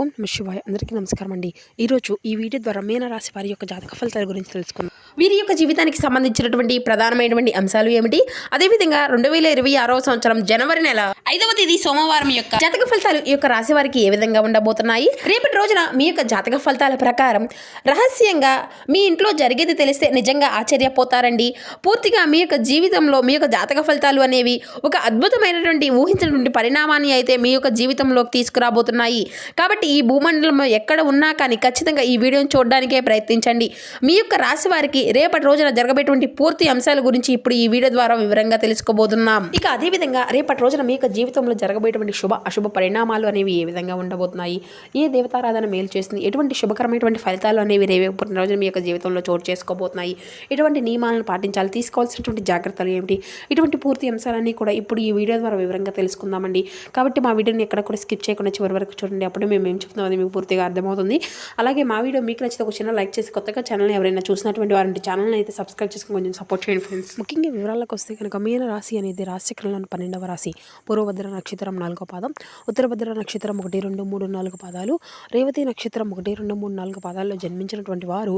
ఓం నమ శివాయ. అందరికీ నమస్కారం అండి ఈరోజు ఈ వీడియో ద్వారా మీనరాశి వారి యొక్క జాతక ఫలితాల గురించి తెలుసుకుందాం. వీరి యొక్క జీవితానికి సంబంధించినటువంటి ప్రధానమైనటువంటి అంశాలు ఏమిటి? అదేవిధంగా రెండు వేల ఇరవై ఆరవ సంవత్సరం జనవరి నెల ఐదవ తేదీ సోమవారం యొక్క జాతక ఫలితాలు ఈ యొక్క రాశి వారికి ఏ విధంగా ఉండబోతున్నాయి? రేపటి రోజున మీ యొక్క జాతక ఫలితాల ప్రకారం రహస్యంగా మీ ఇంట్లో జరిగేది తెలిస్తే నిజంగా ఆశ్చర్యపోతారండి. పూర్తిగా మీ యొక్క జీవితంలో మీ యొక్క జాతక ఫలితాలు అనేవి ఒక అద్భుతమైనటువంటి ఊహించినటువంటి పరిణామాన్ని అయితే మీ యొక్క జీవితంలోకి తీసుకురాబోతున్నాయి. కాబట్టి ఈ భూమండలం ఎక్కడ ఉన్నా కానీ ఖచ్చితంగా ఈ వీడియోని చూడడానికే ప్రయత్నించండి. మీ యొక్క రాశి వారికి రేపటి రోజున జరగబేటువంటి పూర్తి అంశాల గురించి ఇప్పుడు ఈ వీడియో ద్వారా వివరంగా తెలుసుకోబోతున్నాం. ఇక అదేవిధంగా రేపటి రోజున మీ యొక్క జీవితంలో జరగబోయేటువంటి శుభ అశుభ పరిణామాలు అనేవి ఏ విధంగా ఉండబోతున్నాయి? ఏ దేవతారాధన మేలు చేస్తుంది? ఎటువంటి శుభకరమైనటువంటి ఫలితాలు అనేవి రేపటి రోజున మీ యొక్క జీవితంలో చోటు చేసుకోబోతున్నాయి? ఎటువంటి నియమాలను పాటించాలి? తీసుకోవాల్సినటువంటి జాగ్రత్తలు ఏమిటి? ఇటువంటి పూర్తి అంశాలన్నీ కూడా ఇప్పుడు ఈ వీడియో ద్వారా వివరంగా తెలుసుకుందామండి. కాబట్టి మా వీడియోని ఎక్కడ కూడా స్కిప్ చేయకుండా చివరి వరకు చూడండి. అప్పుడు మేము ఏం చెప్తున్నాం అది మీకు పూర్తిగా అర్థమవుతుంది. అలాగే మా వీడియో మీకు నచ్చితే ఒక చిన్న లైక్ చేసి కొత్తగా ఛానల్ ఎవరైనా చూసినటువంటి వారంటే ఛానల్ని అయితే సబ్స్క్రైబ్ చేసుకుని కొంచెం సపోర్ట్ చేయండి ఫ్రెండ్స్ ముఖ్యంగా వివరాలకు వస్తే కనుక మీన రాశి అనేది రాశిచక్రంలోని పన్నెండవ రాశి. పూర్వభద్ర నక్షత్రం నాలుగో పాదం ఉత్తరభద్ర నక్షత్రం ఒకటి రెండు మూడు నాలుగు పాదాలు రేవతి నక్షత్రం ఒకటి రెండు మూడు నాలుగు పాదాల్లో జన్మించినటువంటి వారు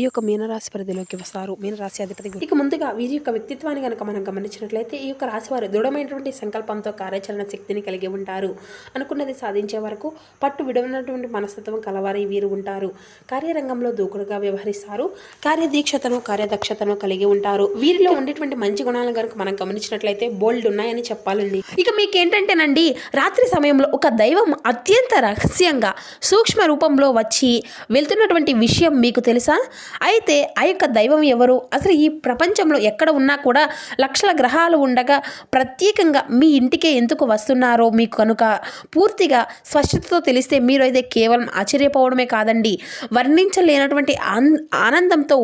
ఈ యొక్క మీనరాశి పరిధిలోకి వస్తారు. మీనరాశి అధిపతి ఇక ముందుగా వీరి యొక్క వ్యక్తిత్వాన్ని కనుక మనం గమనించినట్లయితే ఈ యొక్క రాశి వారు దృఢమైనటువంటి సంకల్పంతో కార్యాచరణ శక్తిని కలిగి ఉంటారు. అనుకున్నది సాధించే వరకు పట్టు విడవనటువంటి మనస్తత్వం కలవారి వీరు ఉంటారు. కార్యరంగంలో దూకుడుగా వ్యవహరిస్తారు. కార్యదీక్ష దక్షతను కార్యదక్షతను కలిగి ఉంటారు. వీరిలో ఉండేటువంటి మంచి గుణాలను కనుక మనం గమనించినట్లయితే బోల్డ్ ఉన్నాయని చెప్పాలండి. ఇక మీకేంటంటేనండి రాత్రి సమయంలో ఒక దైవం అత్యంత రహస్యంగా సూక్ష్మ రూపంలో వచ్చి వెళ్తున్నటువంటి విషయం మీకు తెలుసా? అయితే ఆ యొక్క దైవం ఎవరు? అసలు ఈ ప్రపంచంలో ఎక్కడ ఉన్నా కూడా లక్షల గ్రహాలు ఉండగా ప్రత్యేకంగా మీ ఇంటికే ఎందుకు వస్తున్నారో మీకు కనుక పూర్తిగా స్పష్టతతో తెలిస్తే మీరు అయితే కేవలం ఆశ్చర్యపోవడమే కాదండి. వర్ణించలేనటువంటి ఆనందంతో ఆనందంతో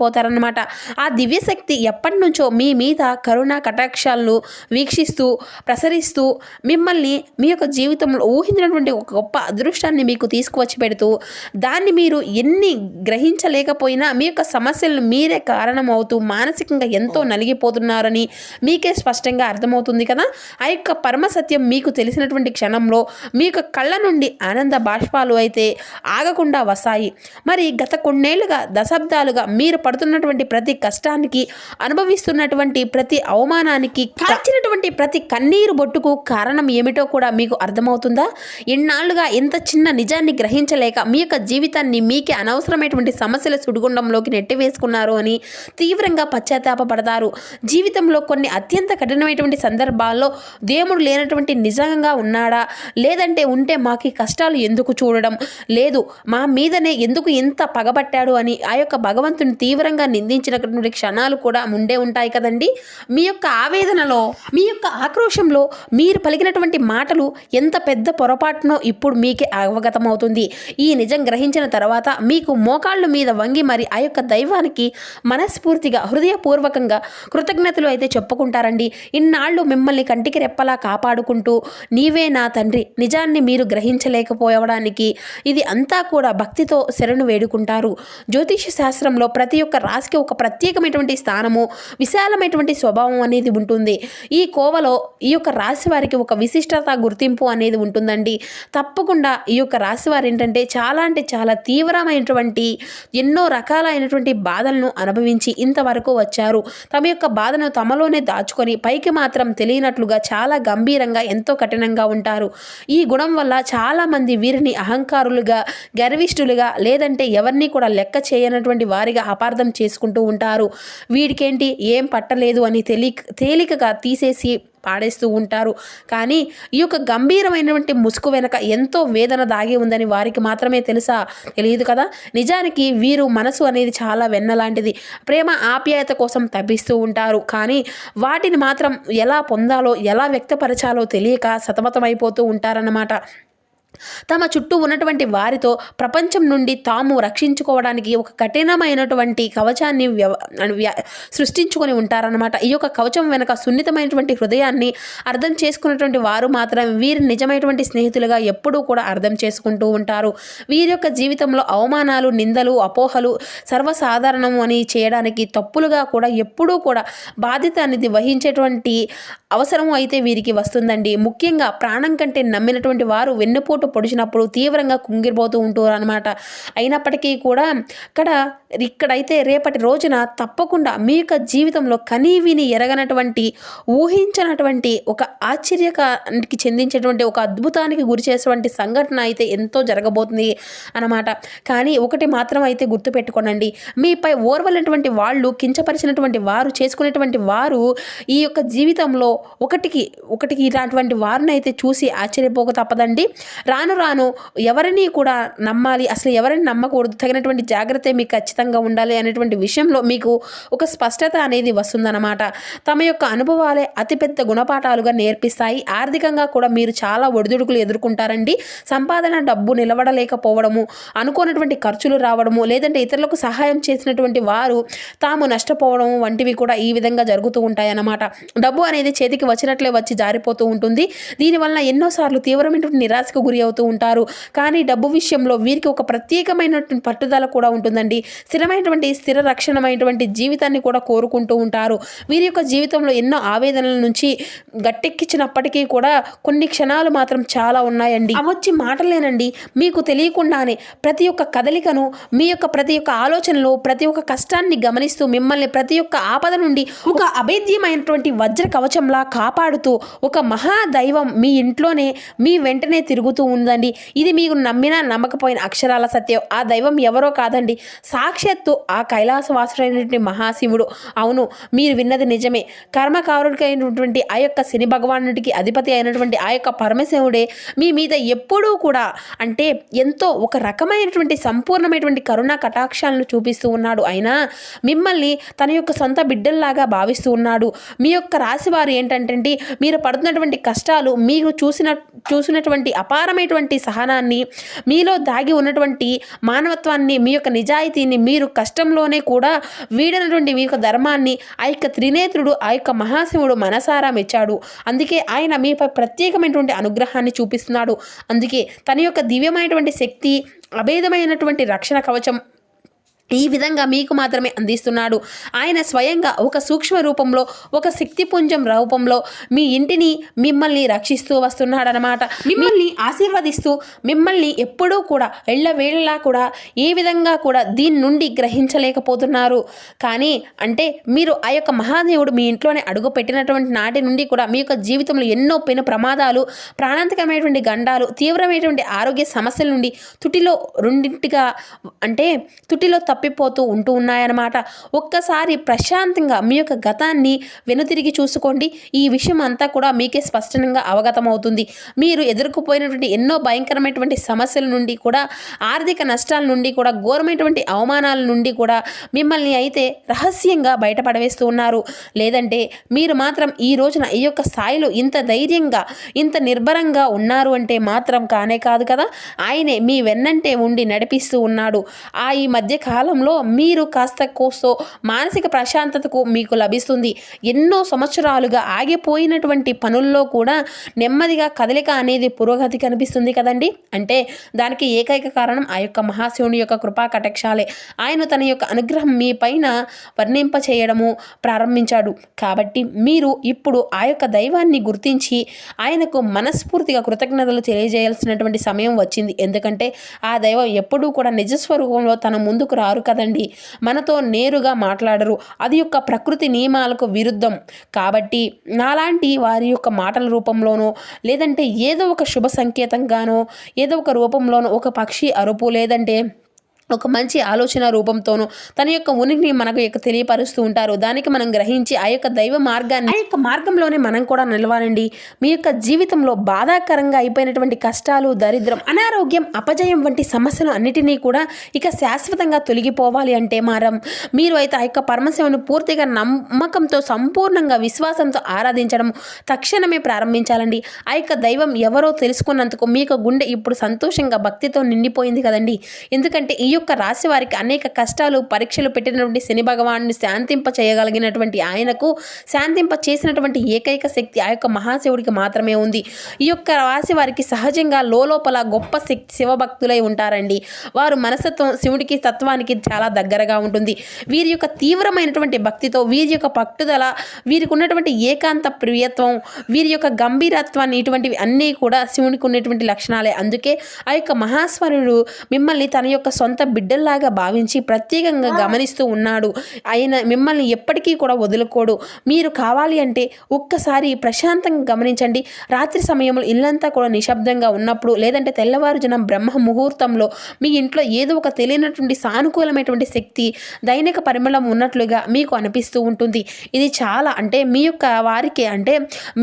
వెళ్ళిపోతారనమాట ఆ దివ్యశక్తి ఎప్పటి నుంచో మీ మీద కరుణ కటాక్షాలను వీక్షిస్తూ ప్రసరిస్తూ మిమ్మల్ని మీ యొక్క జీవితంలో ఊహించినటువంటి ఒక గొప్ప అదృష్టాన్ని మీకు తీసుకువచ్చి పెడుతూ దాన్ని మీరు ఎన్ని గ్రహించలేకపోయినా మీ యొక్క సమస్యలను మీరే కారణమవుతూ మానసికంగా ఎంతో నలిగిపోతున్నారని మీకే స్పష్టంగా అర్థమవుతుంది కదా? ఆ యొక్క పరమ సత్యం మీకు తెలిసినటువంటి క్షణంలో మీ యొక్క కళ్ళ నుండి ఆనంద బాష్పాలు అయితే ఆగకుండా వస్తాయి. మరి గత కొన్నేళ్ళుగా దశాబ్దాలుగా మీరు పడుతున్నటువంటి ప్రతి కష్టానికి అనుభవిస్తున్నటువంటి ప్రతి అవమానానికి కాచినటువంటి ప్రతి కన్నీరు బొట్టుకు కారణం ఏమిటో కూడా మీకు అర్థమవుతుందా? ఇన్నాళ్ళుగా ఎంత చిన్న నిజాన్ని గ్రహించలేక మీ యొక్క జీవితాన్ని మీకే అనవసరమైనటువంటి సమస్యల సుడిగుండంలోకి నెట్టివేసుకున్నారు అని తీవ్రంగా పశ్చాత్తాపపడతారు. జీవితంలో కొన్ని అత్యంత కఠినమైనటువంటి సందర్భాల్లో దేవుడు లేనటువంటి నిజంగా ఉన్నాడా? లేదంటే ఉంటే మాకు కష్టాలు ఎందుకు చూడడం? లేదు మా మీదనే ఎందుకు ఇంత పగబట్టాడు అని ఆ యొక్క భగవంతుని తీవ్రంగా నిందించినటువంటి క్షణాలు కూడా ఉండే ఉంటాయి కదండి. మీ యొక్క ఆవేదనలో మీ యొక్క ఆక్రోశంలో మీరు పలికినటువంటి మాటలు ఎంత పెద్ద పొరపాటునో ఇప్పుడు మీకే అవగతమవుతుంది. ఈ నిజం గ్రహించిన తర్వాత మీకు మోకాళ్ళ మీద వంగి మరి ఆ యొక్క దైవానికి మనస్ఫూర్తిగా హృదయపూర్వకంగా కృతజ్ఞతలు అయితే చెప్పుకుంటారండి. ఇన్నాళ్ళు మిమ్మల్ని కంటికి రెప్పలా కాపాడుకుంటూ నీవే నా తండ్రి నిజాన్ని మీరు గ్రహించలేకపోవడానికి ఇది అంతా కూడా భక్తితో శరణు వేడుకుంటారు. జ్యోతిష శాస్త్రంలో ప్రతి యొక్క రాశికి ఒక ప్రత్యేకమైనటువంటి స్థానము విశాలమైనటువంటి స్వభావం అనేది ఉంటుంది. ఈ కోవలో ఈ యొక్క రాశి వారికి ఒక విశిష్టత గుర్తింపు అనేది ఉంటుందండి. తప్పకుండా ఈ యొక్క రాశి వారు ఏంటంటే చాలా అంటే చాలా తీవ్రమైనటువంటి ఎన్నో రకాలైనటువంటి బాధలను అనుభవించి ఇంతవరకు వచ్చారు. తమ యొక్క బాధను తమలోనే దాచుకొని పైకి మాత్రం తెలియనట్లుగా చాలా గంభీరంగా ఎంతో కఠినంగా ఉంటారు. ఈ గుణం వల్ల చాలామంది వీరిని అహంకారులుగా గర్విష్ఠులుగా లేదంటే ఎవరిని కూడా లెక్క చేయనటువంటి వారిగా అపార్థం చేసుకుంటూ ఉంటారు. వీడికేంటి? ఏం పట్టలేదు అని తేలి తేలికగా తీసేసి పాడేస్తూ ఉంటారు. కానీ ఈ యొక్క గంభీరమైనటువంటి ముసుగు వెనక ఎంతో వేదన దాగి ఉందని వారికి మాత్రమే తెలుసా? తెలియదు కదా? నిజానికి వీరు మనసు అనేది చాలా వెన్నలాంటిది. ప్రేమ ఆప్యాయత కోసం తప్పిస్తూ ఉంటారు. కానీ వాటిని మాత్రం ఎలా పొందాలో ఎలా వ్యక్తపరచాలో తెలియక సతమతమైపోతూ ఉంటారన్నమాట. తమ చుట్టూ ఉన్నటువంటి వారితో ప్రపంచం నుండి తాము రక్షించుకోవడానికి ఒక కఠినమైనటువంటి కవచాన్ని వ్యవ సృష్టించుకొని ఉంటారన్నమాట. ఈ యొక్క కవచం వెనక సున్నితమైనటువంటి హృదయాన్ని అర్థం చేసుకున్నటువంటి వారు మాత్రం వీరి నిజమైనటువంటి స్నేహితులుగా ఎప్పుడూ కూడా అర్థం చేసుకుంటూ ఉంటారు. వీరి యొక్క జీవితంలో అవమానాలు నిందలు అపోహలు సర్వసాధారణం అని చేయడానికి తప్పులుగా కూడా ఎప్పుడూ కూడా బాధ్యత అనేది వహించేటువంటి అవసరం అయితే వీరికి వస్తుందండి. ముఖ్యంగా ప్రాణం కంటే నమ్మినటువంటి వారు వెన్నుపోటు వెన్నుపోటు పొడిచినప్పుడు తీవ్రంగా కుంగిరిపోతూ ఉంటారు అనమాట అయినప్పటికీ కూడా ఇక్కడ ఇక్కడైతే రేపటి రోజున తప్పకుండా మీ యొక్క జీవితంలో కనీవిని ఎరగనటువంటి ఊహించినటువంటి ఒక ఆశ్చర్యకానికి చెందించేటువంటి ఒక అద్భుతానికి గురి చేసేటువంటి సంఘటన అయితే ఎంతో జరగబోతుంది అన్నమాట. కానీ ఒకటి మాత్రం అయితే గుర్తుపెట్టుకోనండి. మీపై ఓర్వలైనటువంటి వాళ్ళు కించపరిచినటువంటి వారు చేసుకునేటువంటి వారు ఈ యొక్క జీవితంలో ఒకటికి ఒకటికి ఇలాంటి వారిని అయితే చూసి ఆశ్చర్యపోక తప్పదండి. రాను రాను ఎవరిని కూడా నమ్మాలి అసలు ఎవరిని నమ్మకూడదు తగినటువంటి జాగ్రత్త మీకు ఖచ్చితంగా ఉండాలి అనేటువంటి విషయంలో మీకు ఒక స్పష్టత అనేది వస్తుందన్నమాట. తమ యొక్క అనుభవాలే అతిపెద్ద గుణపాఠాలుగా నేర్పిస్తాయి. ఆర్థికంగా కూడా మీరు చాలా ఒడిదుడుకులు ఎదుర్కొంటారండి. సంపాదన డబ్బు నిలబడలేకపోవడము అనుకోనటువంటి ఖర్చులు రావడము లేదంటే ఇతరులకు సహాయం చేసినటువంటి వారు తాము నష్టపోవడం వంటివి కూడా ఈ విధంగా జరుగుతూ ఉంటాయన్నమాట. డబ్బు అనేది చేతికి వచ్చినట్లే వచ్చి జారిపోతూ ఉంటుంది. దీనివల్ల ఎన్నోసార్లు తీవ్రమైనటువంటి నిరాశకు గురి అవుతూ ఉంటారు. కానీ డబ్బు విషయంలో వీరికి ఒక ప్రత్యేకమైనటువంటి పట్టుదల కూడా ఉంటుందండి. స్థిరమైనటువంటి స్థిర రక్షణమైనటువంటి జీవితాన్ని కూడా కోరుకుంటూ ఉంటారు. వీరి యొక్క జీవితంలో ఎన్నో ఆవేదనల నుంచి గట్టెక్కించినప్పటికీ కూడా కొన్ని క్షణాలు మాత్రం చాలా ఉన్నాయండి. అవచ్చి మాటలేనండి. మీకు తెలియకుండానే ప్రతి ఒక్క కదలికను మీ యొక్క ప్రతి ఒక్క ఆలోచనలు ప్రతి ఒక్క కష్టాన్ని గమనిస్తూ మిమ్మల్ని ప్రతి ఒక్క ఆపద నుండి ఒక అభేద్యమైనటువంటి వజ్ర కవచంలా కాపాడుతూ ఒక మహాదైవం మీ ఇంట్లోనే మీ వెంటనే తిరుగుతూ ఉందండి. ఇది మీకు నమ్మినా నమ్మకపోయిన అక్షరాల సత్యం. ఆ దైవం ఎవరో కాదండి. సాక్షాత్తు ఆ కైలాసవాసుడైనటువంటి మహాశివుడు. అవును మీరు విన్నది నిజమే. కర్మకారుడికైనటువంటి ఆ యొక్క శని భగవానుడికి అధిపతి అయినటువంటి ఆ యొక్క పరమశివుడే మీ మీద ఎప్పుడూ కూడా అంటే ఎంతో ఒక రకమైనటువంటి సంపూర్ణమైనటువంటి కరుణా కటాక్షాలను చూపిస్తూ ఉన్నాడు. అయినా మిమ్మల్ని తన యొక్క సొంత బిడ్డల్లాగా భావిస్తూ ఉన్నాడు. మీ యొక్క రాశివారు ఏంటంటే మీరు పడుతున్నటువంటి కష్టాలు మీరు చూసిన చూసినటువంటి అపారమైనటువంటి సహనాన్ని మీలో దాగి ఉన్నటువంటి మానవత్వాన్ని మీ యొక్క నిజాయితీని మీరు కష్టంలోనే కూడా వీడినటువంటి మీ యొక్క ధర్మాన్ని ఆ యొక్క త్రినేత్రుడు ఆ యొక్క మహాశివుడు మనసారా మెచ్చాడు. అందుకే ఆయన మీపై ప్రత్యేకమైనటువంటి అనుగ్రహాన్ని చూపిస్తున్నాడు. అందుకే తన యొక్క దివ్యమైనటువంటి శక్తి అభేదమైనటువంటి రక్షణ కవచం ఈ విధంగా మీకు మాత్రమే అందిస్తున్నాడు. ఆయన స్వయంగా ఒక సూక్ష్మ రూపంలో ఒక శక్తిపుంజం రూపంలో మీ ఇంటిని మిమ్మల్ని రక్షిస్తూ వస్తున్నాడనమాట మిమ్మల్ని ఆశీర్వదిస్తూ మిమ్మల్ని ఎప్పుడూ కూడా ఎళ్ళవేళ్ళలా కూడా ఏ విధంగా కూడా దీని నుండి గ్రహించలేకపోతున్నారు. కానీ అంటే మీరు ఆ యొక్క మహాదేవుడు మీ ఇంట్లోనే అడుగు పెట్టినటువంటి నాటి నుండి కూడా మీ యొక్క జీవితంలో ఎన్నో పెను ప్రమాదాలు ప్రాణాంతకమైనటువంటి గండాలు తీవ్రమైనటువంటి ఆరోగ్య సమస్యల నుండి తుటిలో రెండింటిగా అంటే తుటిలో తప్పిపోతూ ఉంటూ ఉన్నాయన్నమాట. ఒక్కసారి ప్రశాంతంగా మీ యొక్క గతాన్ని వెనుతిరిగి చూసుకోండి. ఈ విషయం అంతా కూడా మీకే స్పష్టంగా అవగతమవుతుంది. మీరు ఎదుర్కొపోయినటువంటి ఎన్నో భయంకరమైనటువంటి సమస్యల నుండి కూడా ఆర్థిక నష్టాల నుండి కూడా ఘోరమైనటువంటి అవమానాల నుండి కూడా మిమ్మల్ని అయితే రహస్యంగా బయటపడవేస్తూ ఉన్నారు. లేదంటే మీరు మాత్రం ఈ రోజున ఈ యొక్క స్థాయిలో ఇంత ధైర్యంగా ఇంత నిర్భరంగా ఉన్నారు అంటే మాత్రం కానే కాదు కదా. ఆయనే మీ వెన్నంటే ఉండి నడిపిస్తూ ఉన్నాడు. ఆ ఈ మధ్య కాలంలో మీరు కాస్త కోస్తో మానసిక ప్రశాంతతకు మీకు లభిస్తుంది. ఎన్నో సంవత్సరాలుగా ఆగిపోయినటువంటి పనుల్లో కూడా నెమ్మదిగా కదలిక అనేది పురోగతి కనిపిస్తుంది కదండి. అంటే దానికి ఏకైక కారణం ఆ యొక్క మహాశివుని యొక్క కృపా కటాక్షాలే. ఆయన తన యొక్క అనుగ్రహం మీ పైన వర్ణింప చేయడము ప్రారంభించాడు. కాబట్టి మీరు ఇప్పుడు ఆ యొక్క దైవాన్ని గుర్తించి ఆయనకు మనస్ఫూర్తిగా కృతజ్ఞతలు తెలియజేయాల్సినటువంటి సమయం వచ్చింది. ఎందుకంటే ఆ దైవం ఎప్పుడూ కూడా నిజస్వరూపంలో తన ముందుకు రారు. కదండి. మనతో నేరుగా మాట్లాడరు. అది యొక్క ప్రకృతి నియమాలకు విరుద్ధం. కాబట్టి నాలాంటి వారి యొక్క మాటల రూపంలోనో లేదంటే ఏదో ఒక శుభ సంకేతంగానో ఏదో ఒక రూపంలోనో ఒక పక్షి అరుపు లేదంటే ఒక మంచి ఆలోచన రూపంతోనూ తన యొక్క ఉనికిని మనకు యొక్క తెలియపరుస్తూ ఉంటారు. దానికి మనం గ్రహించి ఆ యొక్క దైవ మార్గాన్ని ఆ యొక్క మార్గంలోనే మనం కూడా నిలవాలండి. మీ యొక్క జీవితంలో బాధాకరంగా అయిపోయినటువంటి కష్టాలు దరిద్రం అనారోగ్యం అపజయం వంటి సమస్యలు అన్నిటినీ కూడా ఇక శాశ్వతంగా తొలగిపోవాలి అంటే మారం. మీరు అయితే ఆ యొక్క పరమశివుని పూర్తిగా నమ్మకంతో సంపూర్ణంగా విశ్వాసంతో ఆరాధించడం తక్షణమే ప్రారంభించాలండి. ఆ యొక్క దైవం ఎవరో తెలుసుకున్నందుకు మీ యొక్క గుండె ఇప్పుడు సంతోషంగా భక్తితో నిండిపోయింది కదండి. ఎందుకంటే ఈ యొక్క రాశి వారికి అనేక కష్టాలు పరీక్షలు పెట్టినటువంటి శని భగవాన్ని శాంతింప చేయగలిగినటువంటి ఆయనకు శాంతింప చేసినటువంటి ఏకైక శక్తి ఆ యొక్క మహాశివుడికి మాత్రమే ఉంది. ఈ యొక్క రాశి వారికి సహజంగా లోపల గొప్ప శక్తి శివభక్తులై ఉంటారండి. వారు మనస్తత్వం శివుడికి తత్వానికి చాలా దగ్గరగా ఉంటుంది. వీరి యొక్క తీవ్రమైనటువంటి భక్తితో వీరి యొక్క పట్టుదల వీరికి ఉన్నటువంటి ఏకాంత ప్రియత్వం వీరి యొక్క గంభీరత్వాన్ని ఇటువంటివి అన్నీ కూడా శివునికి ఉన్నటువంటి లక్షణాలే. అందుకే ఆ యొక్క మహాస్వరుడు మిమ్మల్ని తన యొక్క సొంత బిడ్డల్లాగా భావించి ప్రత్యేకంగా గమనిస్తూ ఉన్నాడు. ఆయన మిమ్మల్ని ఎప్పటికీ కూడా వదులుకోడు. మీరు కావాలి అంటే ఒక్కసారి ప్రశాంతంగా గమనించండి. రాత్రి సమయంలో ఇల్లంతా కూడా నిశ్శబ్దంగా ఉన్నప్పుడు లేదంటే తెల్లవారుజనం బ్రహ్మ ముహూర్తంలో మీ ఇంట్లో ఏదో ఒక తెలియనటువంటి సానుకూలమైనటువంటి శక్తి దైనిక పరిమళం ఉన్నట్లుగా మీకు అనిపిస్తూ ఉంటుంది. ఇది చాలా అంటే మీ యొక్క వారికి అంటే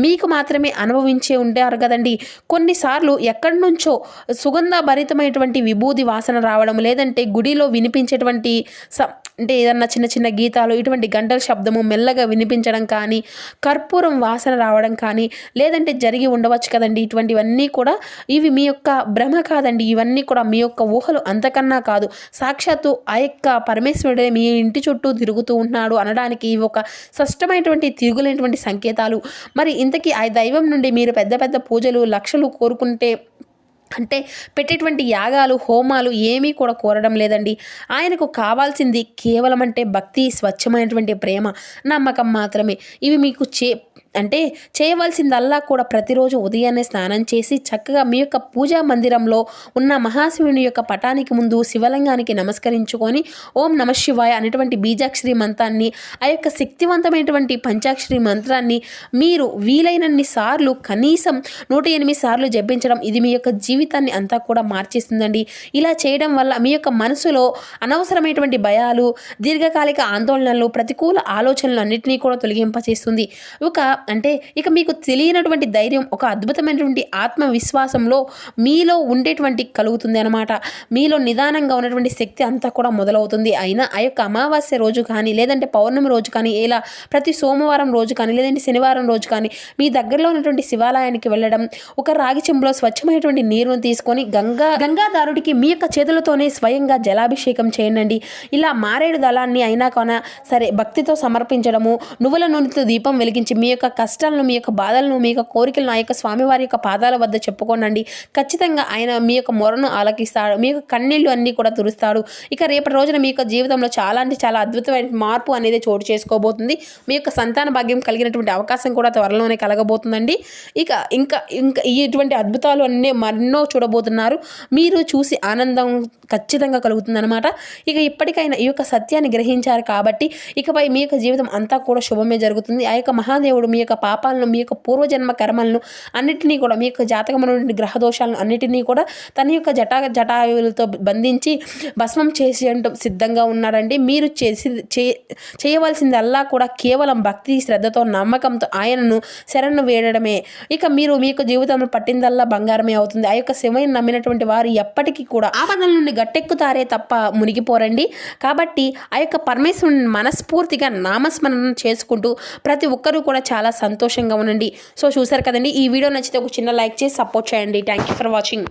మీకు మాత్రమే అనుభవించే ఉంటారు కదండి. కొన్నిసార్లు ఎక్కడి నుంచో సుగంధభరితమైనటువంటి విభూది వాసన రావడం లేదంటే గుడిలో వినిపించేటువంటి స అంటే ఏదన్నా చిన్న చిన్న గీతాలు ఇటువంటి గంటల శబ్దము మెల్లగా వినిపించడం కానీ కర్పూరం వాసన రావడం కానీ లేదంటే జరిగి ఉండవచ్చు కదండి. ఇటువంటివన్నీ కూడా ఇవి మీ యొక్క భ్రమ కాదండి. ఇవన్నీ కూడా మీ యొక్క ఊహలు అంతకన్నా కాదు. సాక్షాత్తు ఆ యొక్క పరమేశ్వరుడే మీ ఇంటి చుట్టూ తిరుగుతూ ఉన్నాడు అనడానికి ఇవి ఒక స్పష్టమైనటువంటి తిరుగులేనటువంటి సంకేతాలు. మరి ఇంతకీ ఆ దైవం నుండి మీరు పెద్ద పెద్ద పూజలు లక్షలు కోరుకుంటే అంటే పెట్టేటువంటి యాగాలు హోమాలు ఏమీ కూడా కోరడం లేదండి. ఆయనకు కావాల్సింది కేవలం అంటే భక్తి స్వచ్ఛమైనటువంటి ప్రేమ నమ్మకం మాత్రమే. ఇవి మీకు చే అంటే చేయవలసిందల్లా కూడా ప్రతిరోజు ఉదయాన్నే స్నానం చేసి చక్కగా మీ యొక్క పూజా మందిరంలో ఉన్న మహాశివుని యొక్క పటానికి ముందు శివలింగానికి నమస్కరించుకొని ఓం నమ శివాయ అనేటువంటి బీజాక్షరి మంత్రాన్ని ఆ యొక్క శక్తివంతమైనటువంటి పంచాక్షరి మంత్రాన్ని మీరు వీలైనన్ని సార్లు కనీసం నూట ఎనిమిది సార్లు జపించడం ఇది మీ యొక్క జీవితాన్ని అంతా కూడా మార్చేస్తుందండి. ఇలా చేయడం వల్ల మీ యొక్క మనసులో అనవసరమైనటువంటి భయాలు దీర్ఘకాలిక ఆందోళనలు ప్రతికూల ఆలోచనలు అన్నింటినీ కూడా తొలగింపచేస్తుంది. ఒక అంటే ఇక మీకు తెలియనటువంటి ధైర్యం ఒక అద్భుతమైనటువంటి ఆత్మవిశ్వాసంలో మీలో ఉండేటువంటి కలుగుతుంది అనమాట మీలో నిదానంగా ఉన్నటువంటి శక్తి అంతా కూడా మొదలవుతుంది. అయినా ఆ యొక్క అమావాస్య రోజు కానీ లేదంటే పౌర్ణమి రోజు కానీ ఇలా ప్రతి సోమవారం రోజు కానీ లేదంటే శనివారం రోజు కానీ మీ దగ్గరలో ఉన్నటువంటి శివాలయానికి వెళ్ళడం ఒక రాగి చెంబులో స్వచ్ఛమైనటువంటి నీరును తీసుకొని గంగా గంగాదారుడికి మీ యొక్క చేతులతోనే స్వయంగా జలాభిషేకం చేయండి. ఇలా మారేడు దళాన్ని అయినా కొన సరే భక్తితో సమర్పించడము నువ్వుల నూనెతో దీపం వెలిగించి మీ యొక్క కష్టాలను మీ యొక్క బాధలను మీ యొక్క కోరికలను ఆ యొక్క స్వామివారి యొక్క పాదాల వద్ద చెప్పుకోనండి. ఖచ్చితంగా ఆయన మీ యొక్క మొరను ఆలకిస్తాడు మీ యొక్క కన్నీళ్ళు అన్నీ కూడా తురుస్తాడు ఇక రేపటి రోజున మీ యొక్క జీవితంలో చాలా అంటే చాలా అద్భుతమైన మార్పు అనేది చోటు చేసుకోబోతుంది. మీ యొక్క సంతాన భాగ్యం కలిగినటువంటి అవకాశం కూడా త్వరలోనే కలగబోతుందండి. ఇక ఇంకా ఇంకా ఇటువంటి అద్భుతాలు అన్నీ మరెన్నో చూడబోతున్నారు. మీరు చూసి ఆనందం ఖచ్చితంగా కలుగుతుందన్నమాట. ఇక ఇప్పటికైనా ఈ యొక్క సత్యాన్ని గ్రహించారు కాబట్టి ఇకపై మీ యొక్క జీవితం అంతా కూడా శుభమే జరుగుతుంది. ఆ యొక్క మహాదేవుడు మీ యొక్క పాపాలను మీ యొక్క పూర్వజన్మ కర్మలను అన్నిటినీ కూడా మీ యొక్క జాతకమైనటువంటి గ్రహ దోషాలను అన్నిటినీ కూడా తన యొక్క జటా జటాయువులతో బంధించి భస్మం చేసేయడం సిద్ధంగా ఉన్నాడండి. మీరు చేసి చేయవలసిందల్లా కూడా కేవలం భక్తి శ్రద్ధతో నమ్మకంతో ఆయనను శరణు వేయడమే. ఇక మీరు మీ యొక్క జీవితంలో పట్టిందల్లా బంగారమే అవుతుంది. ఆ యొక్క శివని నమ్మినటువంటి వారు ఎప్పటికీ కూడా ఆపదల నుండి గట్టెక్కుతారే తప్ప మునిగిపోరండి. కాబట్టి ఆ యొక్క పరమేశ్వరుని మనస్ఫూర్తిగా నామస్మరణ చేసుకుంటూ ప్రతి ఒక్కరూ కూడా చాలా సంతోషంగా ఉండండి. సో చూసారు కదండి ఈ వీడియో నచ్చితే ఒక చిన్న లైక్ చేసి సపోర్ట్ చేయండి. Thank you for watching